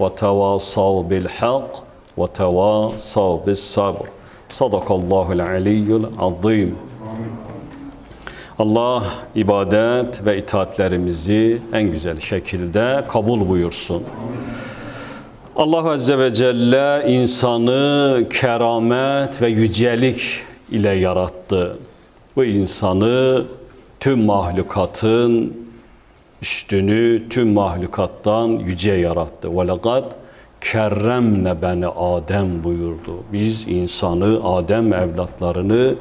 وتواصوا بالحق وتواصوا بالصبر صدق الله العلي العظيم Allah ibadet ve itaatlerimizi en güzel şekilde kabul buyursun. Allah Azze ve Celle insanı keramet ve yücelik ile yarattı. Bu insanı tüm mahlukatın üstünü tüm mahlukattan yüce yarattı. Ve lekad kerremne beni Adem buyurdu. Biz insanı, Adem evlatlarını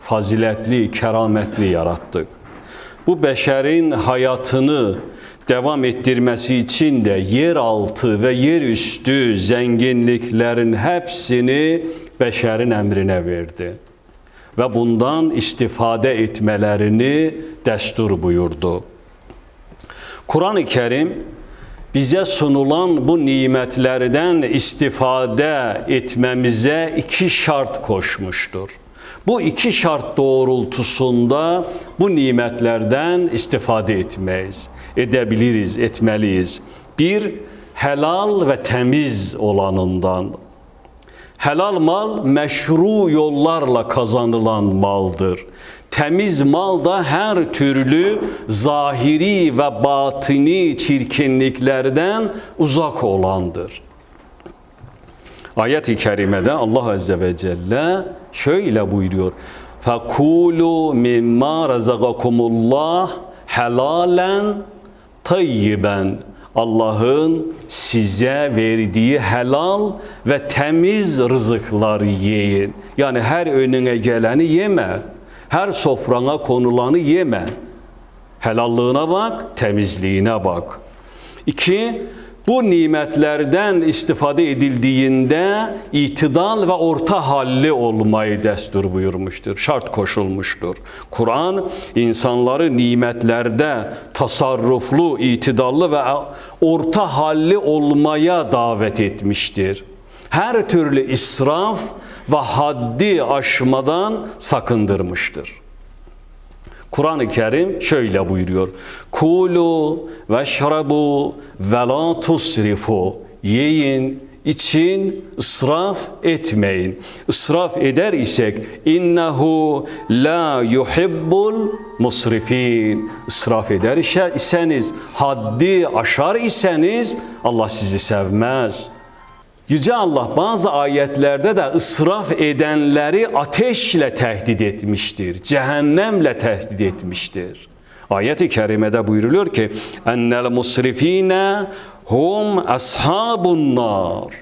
faziletli, kerametli yarattık. Bu beşerin hayatını devam ettirmesi için de yeraltı ve yerüstü zenginliklerin hepsini beşerin emrine verdi. Ve bundan istifade etmelerini destur buyurdu. Kur'an-ı Kerim bize sunulan bu nimetlerden istifade etmemize iki şart koşmuştur. Bu iki şart doğrultusunda bu nimetlerden istifade etmeyiz, edebiliriz, etmeliyiz. Bir, helal ve temiz olanından. Helal mal meşru yollarla kazanılan maldır. Temiz malda her türlü zahiri ve batini çirkinliklerden uzak olandır. Ayet-i kerimede Allah azze ve celle şöyle buyuruyor. Fakulu mimma razagakumullah helalen tayyiben. Allah'ın size verdiği helal ve temiz rızıkları yiyin. Yani her önüne geleni yeme. Her sofrana konulanı yeme. Helallığına bak, temizliğine bak. İki, bu nimetlerden istifade edildiğinde itidal ve orta halli olmayı destur buyurmuştur. Şart koşulmuştur. Kur'an insanları nimetlerde tasarruflu, itidallı ve orta halli olmaya davet etmiştir. Her türlü israf ve haddi aşmadan sakındırmıştır. Kur'an-ı Kerim şöyle buyuruyor. Kulu ve şrabu ve la tusrifu. Yiyin, için ısraf etmeyin. Israf eder isek innehu la yuhibbul musrifin. Israf eder iseniz, haddi aşar iseniz Allah sizi sevmez. Yüce Allah bazı ayetlerde de ısraf edenleri ateşle tehdit etmiştir. Cehennemle tehdit etmiştir. Ayet-i kerimede buyuruluyor ki ennel musrifine hum ashabun nar.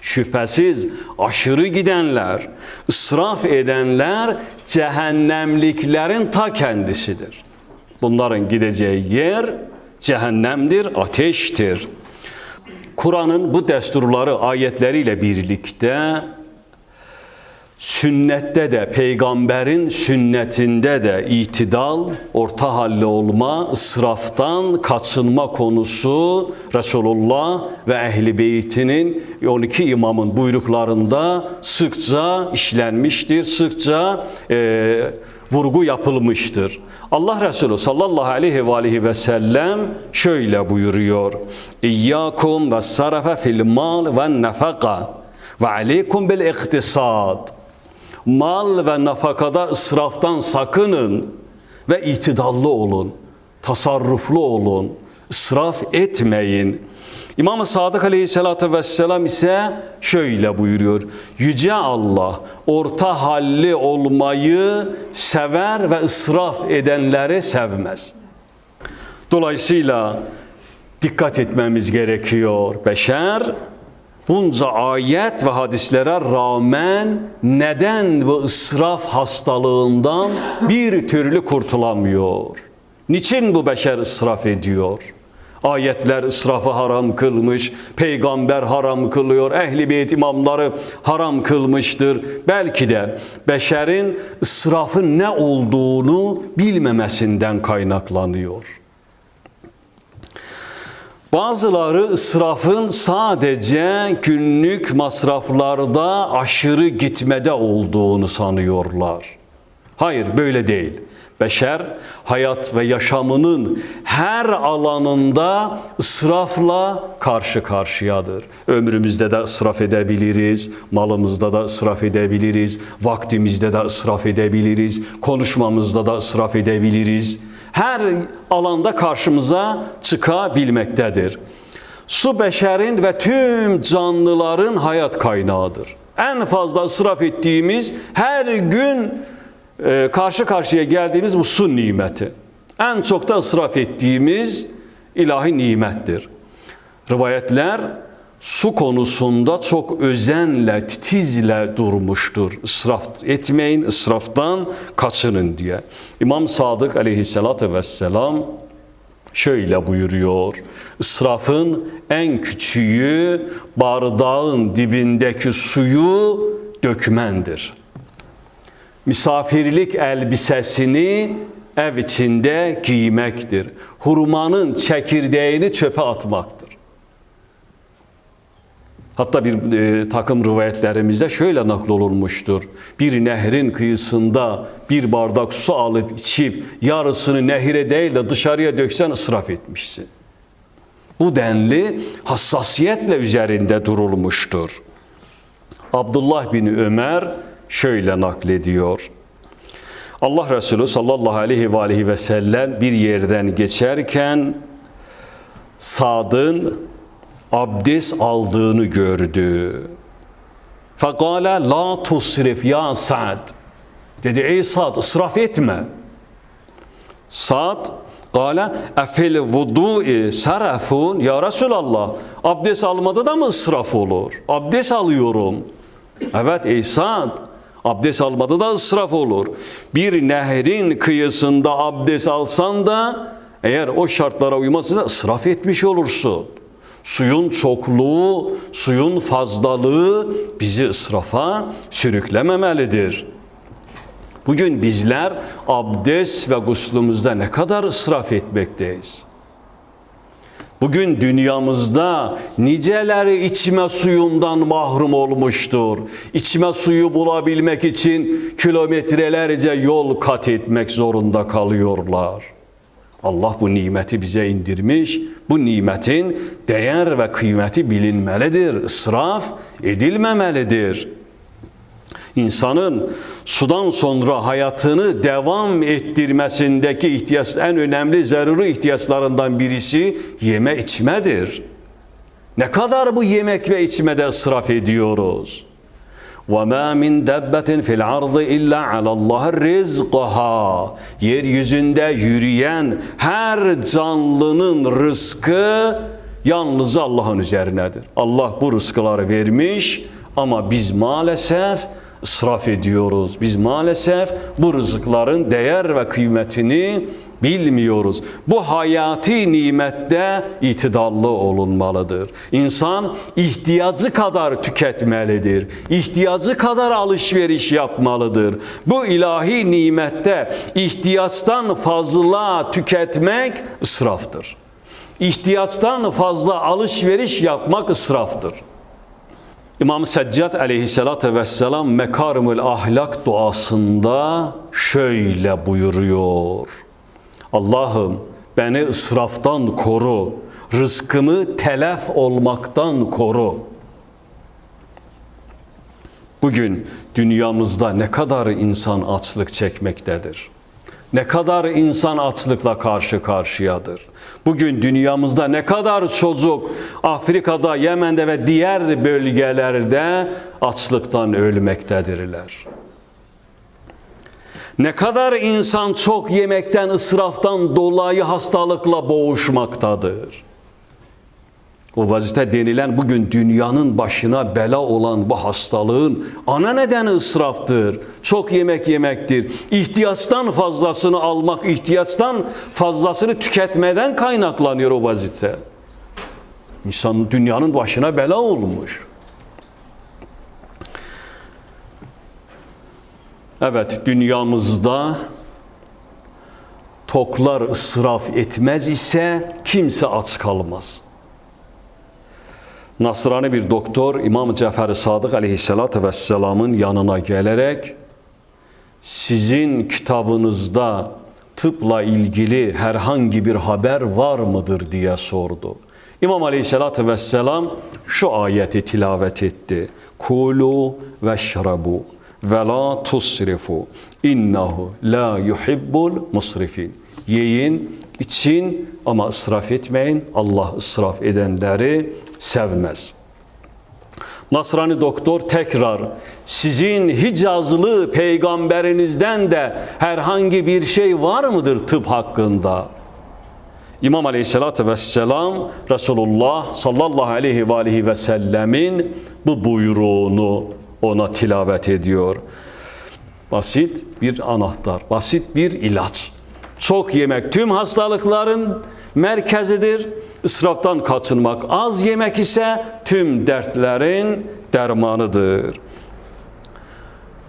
Şüphesiz aşırı gidenler, ısraf edenler cehennemliklerin ta kendisidir. Bunların gideceği yer cehennemdir, ateştir. Kur'an'ın bu desturları ayetleriyle birlikte sünnette de peygamberin sünnetinde de itidal, orta halli olma, ısraftan kaçınma konusu Resulullah ve ehli beytinin 12 imamın buyruklarında sıkça işlenmiştir, sıkça e, vurgu yapılmıştır. Allah Resulü sallallahu aleyhi ve aleyhi ve sellem şöyle buyuruyor. İyyakum ve sarafe fil mal ve nefaka ve aleykum bil iktisad. Mal ve nafakada ısraftan sakının ve itidallı olun. Tasarruflu olun. israf etmeyin. İmam-ı Sadık Aleyhisselatü Vesselam ise şöyle buyuruyor. Yüce Allah orta halli olmayı sever ve ısraf edenleri sevmez. Dolayısıyla dikkat etmemiz gerekiyor. Beşer bunca ayet ve hadislere rağmen neden bu ısraf hastalığından bir türlü kurtulamıyor? Niçin bu beşer ısraf ediyor? Ayetler ısrafı haram kılmış, peygamber haram kılıyor, ehli beyt imamları haram kılmıştır. Belki de beşerin ısrafın ne olduğunu bilmemesinden kaynaklanıyor. Bazıları ısrafın sadece günlük masraflarda aşırı gitmede olduğunu sanıyorlar. Hayır böyle değil. Beşer hayat ve yaşamının her alanında ısrafla karşı karşıyadır. Ömrümüzde de ısraf edebiliriz, malımızda da ısraf edebiliriz, vaktimizde de ısraf edebiliriz, konuşmamızda da ısraf edebiliriz. Her alanda karşımıza çıkabilmektedir. Su beşerin ve tüm canlıların hayat kaynağıdır. En fazla ısraf ettiğimiz her gün e, karşı karşıya geldiğimiz bu su nimeti. En çok da ısraf ettiğimiz ilahi nimettir. Rivayetler su konusunda çok özenle, titizle durmuştur. İsraf etmeyin, israftan kaçının diye. İmam Sadık aleyhissalatü vesselam şöyle buyuruyor. İsrafın en küçüğü bardağın dibindeki suyu dökmendir misafirlik elbisesini ev içinde giymektir. Hurmanın çekirdeğini çöpe atmaktır. Hatta bir e, takım rivayetlerimizde şöyle naklolunmuştur. Bir nehrin kıyısında bir bardak su alıp içip yarısını nehire değil de dışarıya döksen ısraf etmişsin. Bu denli hassasiyetle üzerinde durulmuştur. Abdullah bin Ömer şöyle naklediyor. Allah Resulü sallallahu aleyhi ve aleyhi ve sellem bir yerden geçerken Sad'ın abdest aldığını gördü. Fekale la tusrif ya Sa'd. Dedi ey Sa'd ısraf etme. Sa'd Kale efil vudu'i sarafun ya Resulallah abdest almada da mı ısraf olur? Abdest alıyorum. Evet ey Sa'd abdest almada da ısraf olur. Bir nehrin kıyısında abdest alsan da eğer o şartlara uymazsa ısraf etmiş olursun. Suyun çokluğu, suyun fazlalığı bizi ısrafa sürüklememelidir. Bugün bizler abdest ve guslumuzda ne kadar ısraf etmekteyiz? Bugün dünyamızda niceleri içme suyundan mahrum olmuştur. İçme suyu bulabilmek için kilometrelerce yol kat etmek zorunda kalıyorlar. Allah bu nimeti bize indirmiş. Bu nimetin değer ve kıymeti bilinmelidir. İsraf edilmemelidir İnsanın sudan sonra hayatını devam ettirmesindeki ihtiyaç en önemli zaruri ihtiyaçlarından birisi yeme içmedir. Ne kadar bu yemek ve içmede ısraf ediyoruz? وَمَا مِنْ دَبَّةٍ فِي الْعَرْضِ اِلَّا عَلَى اللّٰهِ رِزْقَهَا Yeryüzünde yürüyen her canlının rızkı yalnız Allah'ın üzerinedir. Allah bu rızkıları vermiş ama biz maalesef ısraf ediyoruz. Biz maalesef bu rızıkların değer ve kıymetini bilmiyoruz. Bu hayati nimette itidallı olunmalıdır. İnsan ihtiyacı kadar tüketmelidir. İhtiyacı kadar alışveriş yapmalıdır. Bu ilahi nimette ihtiyaçtan fazla tüketmek ısraftır. İhtiyaçtan fazla alışveriş yapmak ısraftır. İmam Seccad aleyhissalatü vesselam Mekarimül Ahlak duasında şöyle buyuruyor. Allah'ım beni ısraftan koru, rızkımı telef olmaktan koru. Bugün dünyamızda ne kadar insan açlık çekmektedir. Ne kadar insan açlıkla karşı karşıyadır. Bugün dünyamızda ne kadar çocuk Afrika'da, Yemen'de ve diğer bölgelerde açlıktan ölmektedirler. Ne kadar insan çok yemekten, ısraftan dolayı hastalıkla boğuşmaktadır. Obezite denilen bugün dünyanın başına bela olan bu hastalığın ana nedeni ısraftır. Çok yemek yemektir. İhtiyaçtan fazlasını almak, ihtiyaçtan fazlasını tüketmeden kaynaklanıyor obezite. İnsan dünyanın başına bela olmuş. Evet, dünyamızda toklar ısraf etmez ise kimse aç kalmaz. Nasrani bir doktor İmam Cafer Sadık aleyhissalatü vesselamın yanına gelerek sizin kitabınızda tıpla ilgili herhangi bir haber var mıdır diye sordu. İmam aleyhissalatü vesselam şu ayeti tilavet etti. Kulu ve şrabu ve la tusrifu innehu la yuhibbul musrifin. Yiyin, için ama ısraf etmeyin. Allah ısraf edenleri sevmez. Nasrani doktor tekrar sizin Hicazlı peygamberinizden de herhangi bir şey var mıdır tıp hakkında? İmam Aleyhisselatü Vesselam Resulullah sallallahu aleyhi ve aleyhi ve sellemin bu buyruğunu ona tilavet ediyor. Basit bir anahtar, basit bir ilaç. Çok yemek tüm hastalıkların merkezidir. İsraftan kaçınmak, az yemek ise tüm dertlerin dermanıdır.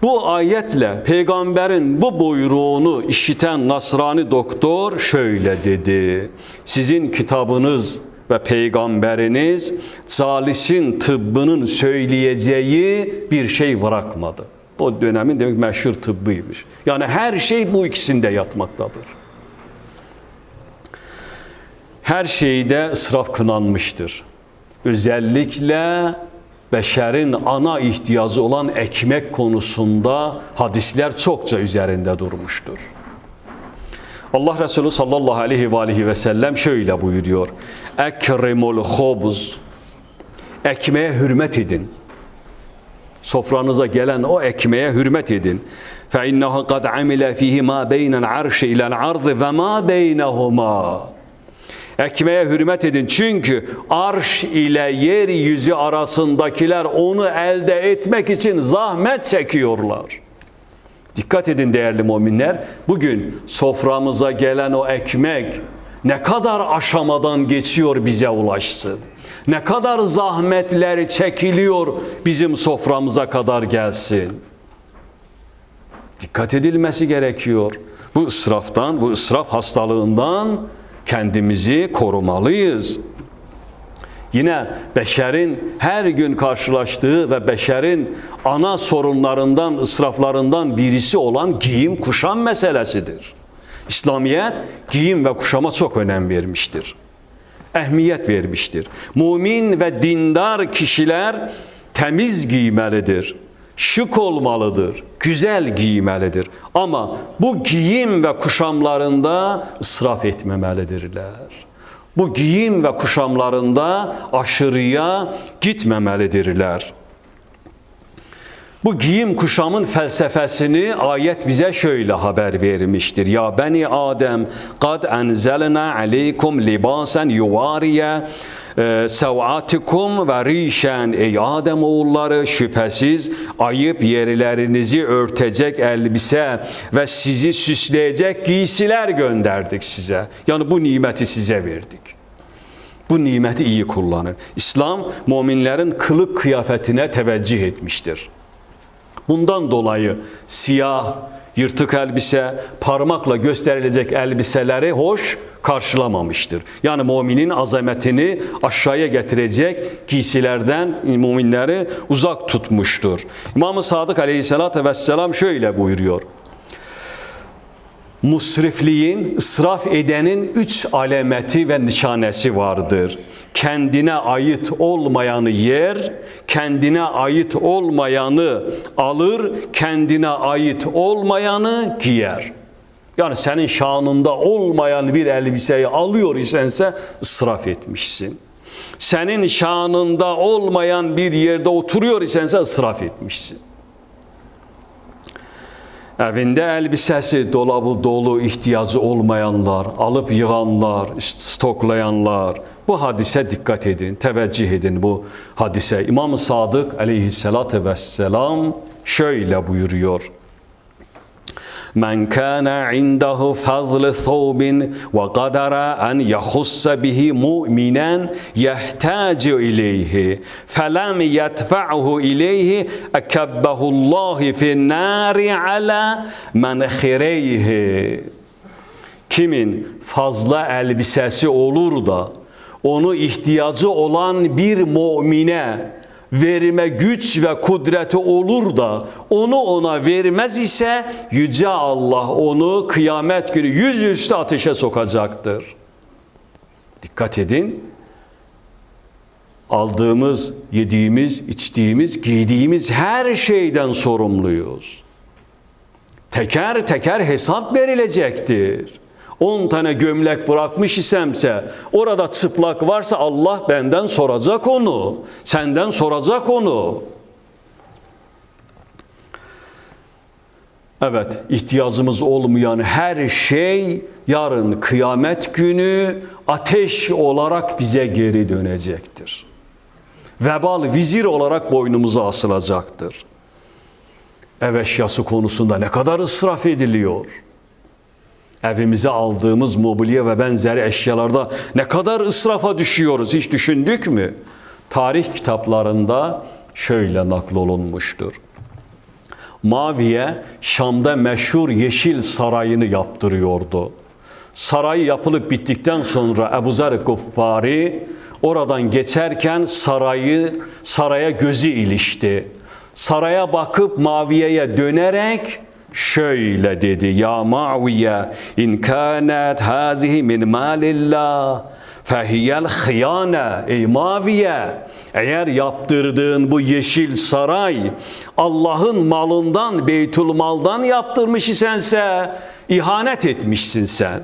Bu ayetle peygamberin bu buyruğunu işiten Nasrani doktor şöyle dedi. Sizin kitabınız ve peygamberiniz zalisin tıbbının söyleyeceği bir şey bırakmadı. O dönemin demek meşhur tıbbıymış. Yani her şey bu ikisinde yatmaktadır her şeyde ısraf kınanmıştır. Özellikle beşerin ana ihtiyacı olan ekmek konusunda hadisler çokça üzerinde durmuştur. Allah Resulü sallallahu aleyhi ve aleyhi ve sellem şöyle buyuruyor. Ekrimul hobuz. Ekmeğe hürmet edin. Sofranıza gelen o ekmeğe hürmet edin. Fe innehu kad amile fihi ma beynen arşi ilel ardı ve ma beynehuma. Ekmeğe hürmet edin çünkü arş ile yeryüzü arasındakiler onu elde etmek için zahmet çekiyorlar. Dikkat edin değerli müminler. Bugün soframıza gelen o ekmek ne kadar aşamadan geçiyor bize ulaşsın. Ne kadar zahmetler çekiliyor bizim soframıza kadar gelsin. Dikkat edilmesi gerekiyor. Bu ısraftan, bu ısraf hastalığından kendimizi korumalıyız. Yine beşerin her gün karşılaştığı ve beşerin ana sorunlarından, ısraflarından birisi olan giyim kuşam meselesidir. İslamiyet giyim ve kuşama çok önem vermiştir. Ehmiyet vermiştir. Mümin ve dindar kişiler temiz giymelidir. Şık olmalıdır, güzel giymelidir. Ama bu giyim ve kuşamlarında ısraf etmemelidirler bu giyim ve kuşamlarında aşırıya gitmemelidirler. Bu giyim kuşamın felsefesini ayet bize şöyle haber vermiştir. Ya beni Adem kad enzelna aleykum libasen yuvariye sevatikum ve rişen ey Adem oğulları şüphesiz ayıp yerlerinizi örtecek elbise ve sizi süsleyecek giysiler gönderdik size. Yani bu nimeti size verdik. Bu nimeti iyi kullanın. İslam müminlerin kılık kıyafetine teveccüh etmiştir. Bundan dolayı siyah, yırtık elbise, parmakla gösterilecek elbiseleri hoş karşılamamıştır. Yani müminin azametini aşağıya getirecek giysilerden müminleri uzak tutmuştur. İmam-ı Sadık aleyhissalatü vesselam şöyle buyuruyor. Musrifliğin, ısraf edenin üç alameti ve nişanesi vardır. Kendine ait olmayanı yer, kendine ait olmayanı alır, kendine ait olmayanı giyer. Yani senin şanında olmayan bir elbiseyi alıyor isense ısraf etmişsin. Senin şanında olmayan bir yerde oturuyor isense ısraf etmişsin. Evinde elbisesi dolabı dolu ihtiyacı olmayanlar, alıp yığanlar, stoklayanlar bu hadise dikkat edin, teveccüh edin bu hadise. İmam Sadık aleyhissalatü vesselam şöyle buyuruyor. من كان عنده فضل ثوب وقدر أن يخص به مؤمنا يحتاج إليه فلم يدفعه إليه أكبه الله في النار على منخريه. Kimin fazla elbisesi olur da onu ihtiyacı olan bir mümine verme güç ve kudreti olur da onu ona vermez ise yüce Allah onu kıyamet günü yüzüstü ateşe sokacaktır. Dikkat edin. Aldığımız, yediğimiz, içtiğimiz, giydiğimiz her şeyden sorumluyuz. Teker teker hesap verilecektir. 10 tane gömlek bırakmış isemse, orada çıplak varsa Allah benden soracak onu. Senden soracak onu. Evet, ihtiyacımız olmayan her şey yarın kıyamet günü ateş olarak bize geri dönecektir. Vebal vizir olarak boynumuza asılacaktır. Ev eşyası konusunda ne kadar israf ediliyor evimize aldığımız mobilya ve benzeri eşyalarda ne kadar ısrafa düşüyoruz hiç düşündük mü? Tarih kitaplarında şöyle naklolunmuştur. Maviye Şam'da meşhur Yeşil Sarayı'nı yaptırıyordu. Saray yapılıp bittikten sonra Ebu Zer Guffari oradan geçerken sarayı saraya gözü ilişti. Saraya bakıp Maviye'ye dönerek şöyle dedi ya Muaviye in kanat hazihi min malillah fehiyel hıyane ey Muaviye eğer yaptırdığın bu yeşil saray Allah'ın malından Beytül Mal'dan yaptırmış isense ihanet etmişsin sen.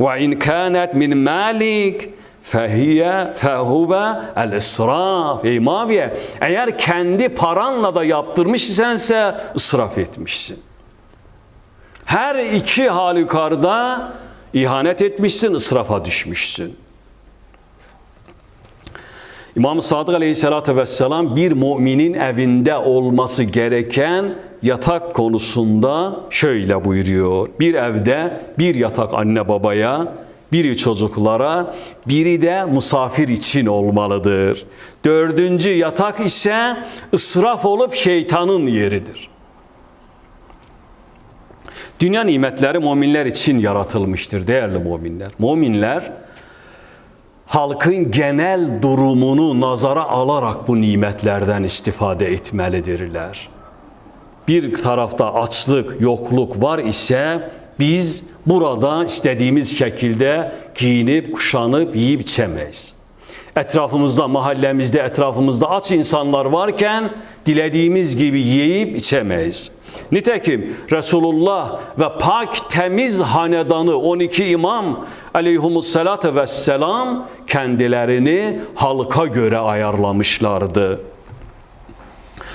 Ve in kanat min malik fehiye fehuve el israf. Ey Muaviye eğer kendi paranla da yaptırmış isense ısraf etmişsin. Her iki halükarda ihanet etmişsin, ısrafa düşmüşsün. İmam Sadık Aleyhisselatü Vesselam bir müminin evinde olması gereken yatak konusunda şöyle buyuruyor. Bir evde bir yatak anne babaya, biri çocuklara, biri de misafir için olmalıdır. Dördüncü yatak ise ısraf olup şeytanın yeridir. Dünya nimetleri müminler için yaratılmıştır değerli müminler. Müminler halkın genel durumunu nazara alarak bu nimetlerden istifade etmelidirler. Bir tarafta açlık, yokluk var ise biz burada istediğimiz şekilde giyinip, kuşanıp, yiyip içemeyiz. Etrafımızda, mahallemizde, etrafımızda aç insanlar varken dilediğimiz gibi yiyip içemeyiz. Nitekim Resulullah ve pak temiz hanedanı 12 imam aleyhumussalatu vesselam kendilerini halka göre ayarlamışlardı.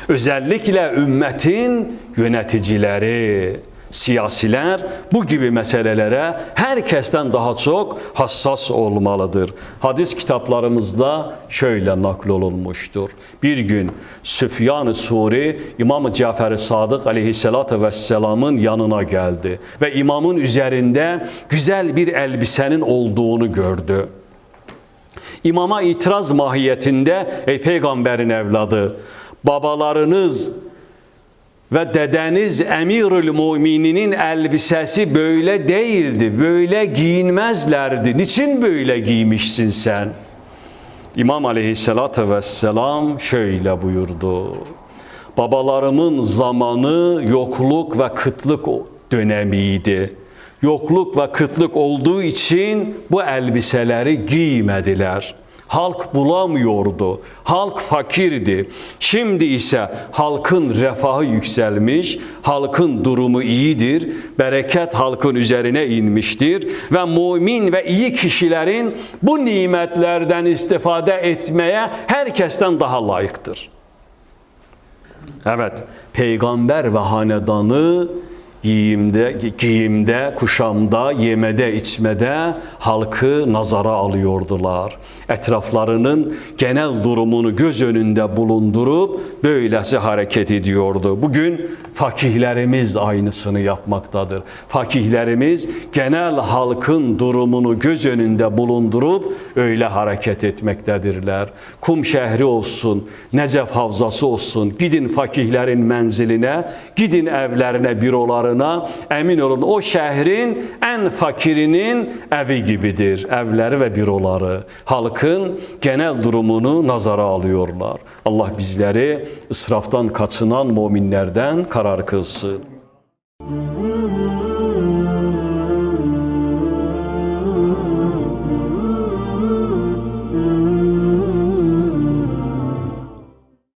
Özellikle ümmetin yöneticileri, siyasiler bu gibi meselelere herkesten daha çok hassas olmalıdır. Hadis kitaplarımızda şöyle naklolunmuştur. Bir gün Süfyan-ı Suri İmam Cafer-i Sadık aleyhissalatü vesselamın yanına geldi ve imamın üzerinde güzel bir elbisenin olduğunu gördü. İmama itiraz mahiyetinde ey peygamberin evladı babalarınız ve dedeniz emirül mümininin elbisesi böyle değildi. Böyle giyinmezlerdi. Niçin böyle giymişsin sen? İmam aleyhissalatü vesselam şöyle buyurdu. Babalarımın zamanı yokluk ve kıtlık dönemiydi. Yokluk ve kıtlık olduğu için bu elbiseleri giymediler. Halk bulamıyordu. Halk fakirdi. Şimdi ise halkın refahı yükselmiş, halkın durumu iyidir. Bereket halkın üzerine inmiştir ve mümin ve iyi kişilerin bu nimetlerden istifade etmeye herkesten daha layıktır. Evet, peygamber ve hanedanı giyimde, giyimde, kuşamda, yemede, içmede halkı nazara alıyordular. Etraflarının genel durumunu göz önünde bulundurup böylesi hareket ediyordu. Bugün fakihlerimiz aynısını yapmaktadır. Fakihlerimiz genel halkın durumunu göz önünde bulundurup öyle hareket etmektedirler. Kum şehri olsun, Necef havzası olsun, gidin fakihlerin menziline, gidin evlerine, bürolarına, emin olun o şehrin en fakirinin evi gibidir. Evleri ve büroları. Halkın genel durumunu nazara alıyorlar. Allah bizleri ısraftan kaçınan müminlerden karar kılsın.